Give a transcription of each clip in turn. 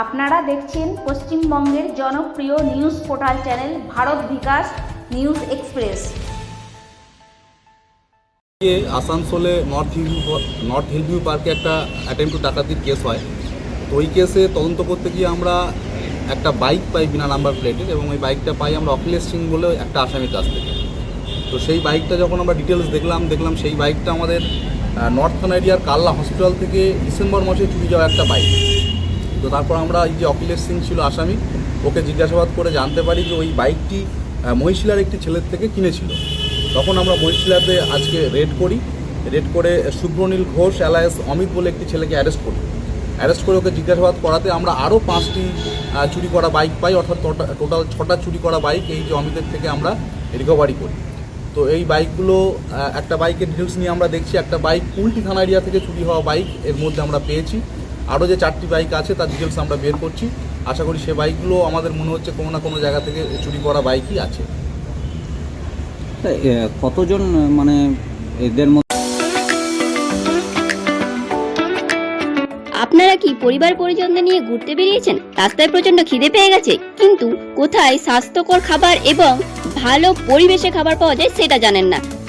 আপনারা দেখছেন পশ্চিমবঙ্গের জনপ্রিয় news portal channel Bharat Bikash news express. আসানসোলে নর্থ হিল নর্থ হিলভিউ পার্কে একটা অ্যাটেম্প টু ডাকাতির কেস হয়। তো ওই কেসে তদন্ত করতে গিয়ে আমরা একটা বাইক পাই বিনা নাম্বার প্লেটের এবং ওই বাইকটা পাই আমরা অখিলেশ সিং বলে একটা আসামির কাছ থেকে। তো সেই বাইকটা যখন আমরা ডিটেলস দেখলাম দেখলাম সেই বাইকটা আমাদের নর্থ এরিয়ার কাল্লা হসপিটাল থেকে ডিসেম্বর মাসে চুরি যাওয়া একটা বাইক তো তারপর আমরা এই যে অখিলেশ সিং ছিল আসামি, ওকে জিজ্ঞাসাবাদ করে জানতে পারি যে ওই বাইকটি মহিশিলার একটি ছেলের থেকে কিনেছিল। তখন আমরা মহিশিলাতে আজকে রেড করি। রেড করে শুভ্রনীল ঘোষ অ্যালায়েন্স অমিত বলে একটি ছেলেকে অ্যারেস্ট করি। অ্যারেস্ট করে ওকে জিজ্ঞাসাবাদ করাতে আমরা আরও পাঁচটি চুরি করা বাইক পাই, অর্থাৎ টোটাল ছটা চুরি করা বাইক এই যে অমিতের থেকে আমরা রিকভারি করি। তো এই বাইকগুলো একটা বাইকের ডিটেলস নিয়ে আমরা দেখছি, একটা বাইক কুলটি থানা এরিয়া থেকে চুরি হওয়া বাইক এর মধ্যে আমরা পেয়েছি। আরও যে চারটি বাইক আছে তার ডিটেলস আমরা বের করছি। আশা করি সে বাইকগুলো আমাদের মনে হচ্ছে কোনো না কোনো জায়গা থেকে চুরি করা বাইকই আছে। কতজন মানে এদের মধ্যে আপনারা কি পরিবার পরিজনদের নিয়ে ঘুরতে বেরিয়েছেন? রাস্তায় প্রচণ্ড খিদে পেয়ে গেছে। কিন্তু কোথায় স্বাস্থ্যকর খাবার এবং ভালো পরিবেশে খাবার পাওয়া যায় সেটা জানেন না।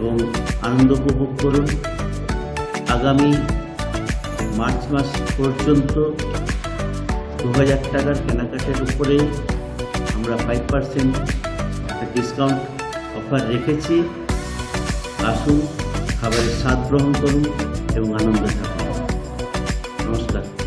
এবং আনন্দ উপভোগ করুন। আগামী মার্চ মাস পর্যন্ত দু হাজার টাকার কেনাকাটার উপরে আমরা ফাইভ পার্সেন্ট ডিসকাউন্ট অফার রেখেছি। আসুন, খাবারের স্বাদ গ্রহণ করুন এবং আনন্দ থাকুন। নমস্কার।